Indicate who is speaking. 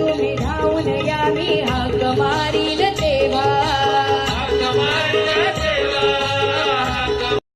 Speaker 1: तुम्ही धावून या मी हाक मारील